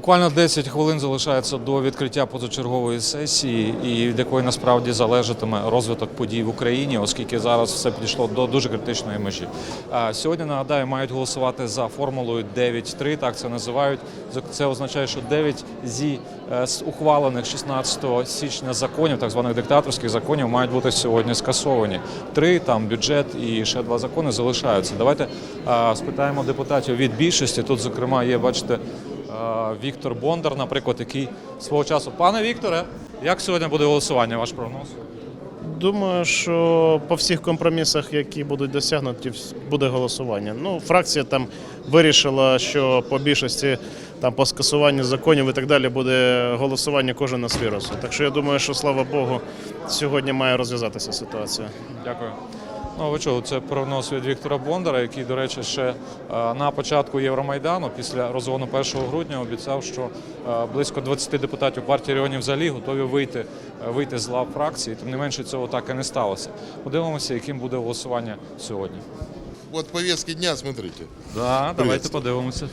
Буквально 10 хвилин залишається до відкриття позачергової сесії, і від якої насправді залежатиме розвиток подій в Україні, оскільки зараз все підійшло до дуже критичної межі. Сьогодні нагадаю, мають голосувати за формулою 9.3, так це називають. Це означає, що 9 зі е, з ухвалених 16 січня законів, так званих диктаторських законів, мають бути сьогодні скасовані. Три там бюджет і ще два закони залишаються. Давайте спитаємо депутатів від більшості. Тут, зокрема, є, бачите. Е, Віктор Бондар, наприклад, який свого часу. Пане Вікторе, як сьогодні буде голосування? Ваш прогноз? Думаю, що по всіх компромісах, які будуть досягнуті, буде голосування. Ну, фракція там вирішила, що по більшості там по скасуванню законів і так далі буде голосування кожен на свій розсуд. Так що я думаю, що слава Богу, сьогодні має розв'язатися ситуація. Дякую. Ну, ви чули, це прогноз від Віктора Бондара, який, до речі, ще е, на початку Євромайдану, після розгону 1 грудня, обіцяв, що е, близько 20 депутатів партії регіонів взагалі готові вийти, е, вийти з лав фракції. Тим не менше, цього так і не сталося. Подивимося, яким буде голосування сьогодні. Вот повестки дня, смотрите. Да, давайте подивимося.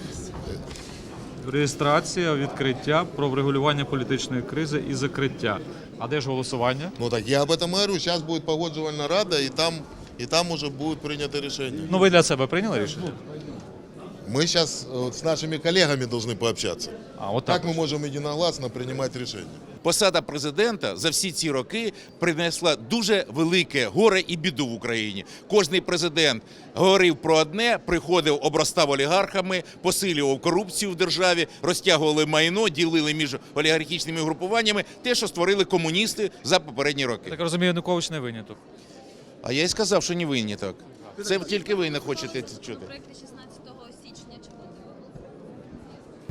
Реєстрація, відкриття про врегулювання політичної кризи і закриття. А де ж голосування? Ну так я об этом говорю. Сейчас будет погоджувальная рада, и там, и там уже будет принято решение. Ну, ви для себе прийняли рішення? Мы сейчас с нашими коллегами должны пообщаться. А, от так. Как мы можем единогласно принимать решения? Посада президента за всі ці роки принесла дуже велике горе і біду в Україні. Кожний президент говорив про одне, приходив, обростав олігархами, посилював корупцію в державі, розтягували майно, ділили між олігархічними групуваннями те, що створили комуністи за попередні роки. Так розумію, Янукович не виняток. А я й сказав, що не винні так. Це тільки ви не хочете це чути. проєкті 16 січня чи?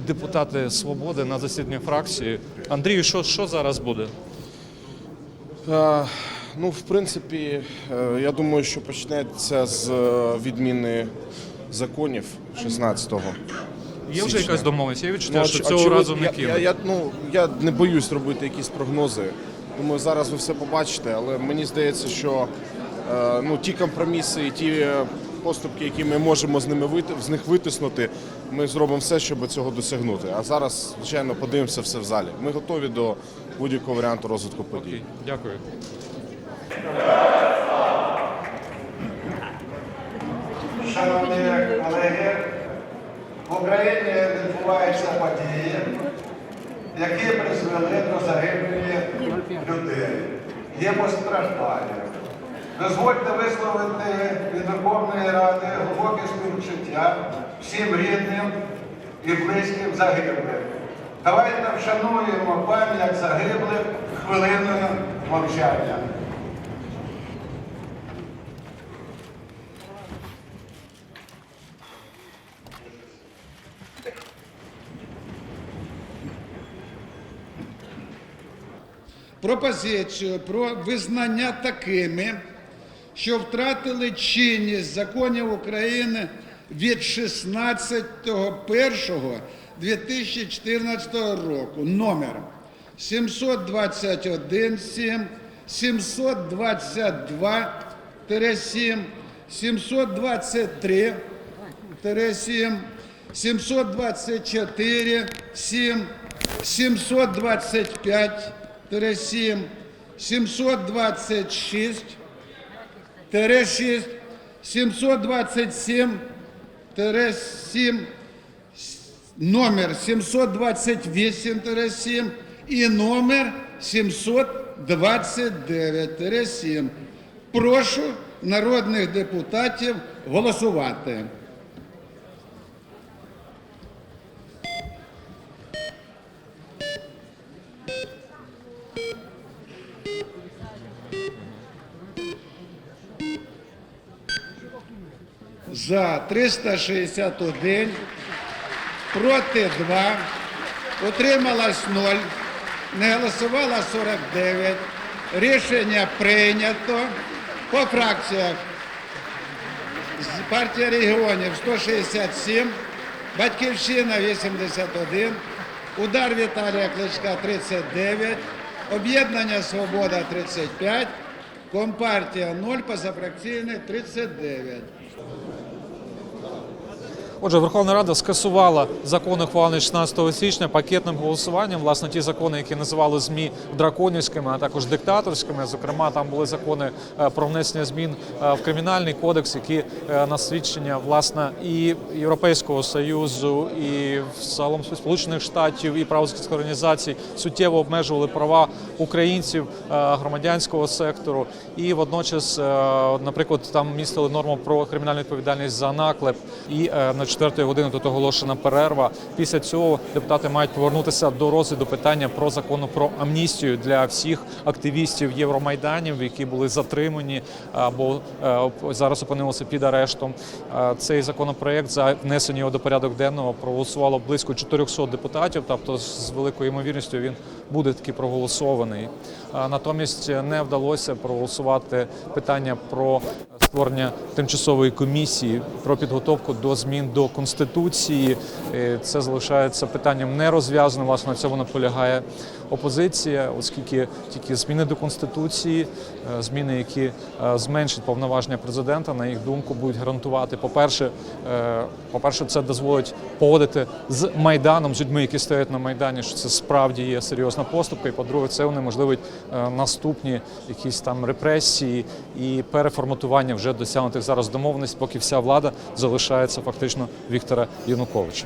Депутати свободи на засіданні фракції. Андрію, що, що зараз буде? Е, Ну, в принципі, е, я думаю, що почнеться з е, відміни законів 16-го. Є вже якась домовленість? Я відчуття, Ну, що цього очевидно, разу не я, кинуть. я, я, ну, я не боюсь робити якісь прогнози. Думаю, зараз ви все побачите, але мені здається, що ну, ті компроміси і ті е, поступки, які ми можемо з ними вити, з них витиснути, ми зробимо все, щоб цього досягнути. А зараз, звичайно, подивимося все в залі. Ми готові до будь-якого варіанту розвитку подій. Окей, Дякую. Шановні колеги, в Україні відбуваються події, які призвели до загибелі людей. Є постраждання. Дозвольте висловити від Верховної Ради глибоке співчуття всім рідним і близьким загиблих. Давайте вшануємо пам'ять загиблих хвилиною мовчання. пропозицію про визнання такими, що втратили чинність законів України від 16.01.2014 року. Номер 721 7, 722 7, 723 7, 724 7, 725 7, 726 6, 727 7, номер 728 7 і номер 729 7. Прошу народних депутатів голосувати. За 361, проти 2, утрималось 0, не голосувало 49. Рішення прийнято. По фракціях партія регіонів 167, Батьківщина 81, Удар Віталія Кличка 39, Об'єднання Свобода 35, Компартія 0, позафракційне 39. Отже, Верховна Рада скасувала закони, ухвалені 16 січня пакетним голосуванням. Власне, ті закони, які називали ЗМІ драконівськими, а також диктаторськими. Зокрема, там були закони е, про внесення змін е, в кримінальний кодекс, які е, на свідчення власне і Європейського союзу, і загалом Сполучених Штатів, і правозахисних організацій суттєво обмежували права українців громадянського сектору. І водночас, наприклад, там містили норму про кримінальну відповідальність за наклеп. І на четвертої години тут оголошена перерва. Після цього депутати мають повернутися до розгляду питання про закону про амністію для всіх активістів Євромайданів, які були затримані або е, зараз опинилися під арештом. Е, Цей законопроект за внесення його до порядок денного проголосувало близько 400 депутатів. Тобто, з великою ймовірністю він буде таки проголосований. Е, Натомість не вдалося проголосувати питання про створення тимчасової комісії про підготовку до змін до конституції. Е, Це залишається питанням нерозв'язаним. Власне на цьому наполягає опозиція, оскільки тільки зміни до конституції, е, зміни, які е, зменшать повноваження президента, на їх думку, будуть гарантувати. По-перше, е, по-перше, це дозволить погодити з майданом, з людьми, які стоять на майдані, що це справді є серйозна поступка. І по-друге, це унеможливить наступні якісь там репресії і переформатування вже досягнутих зараз домовленостей, поки вся влада залишається фактично Віктора Януковича.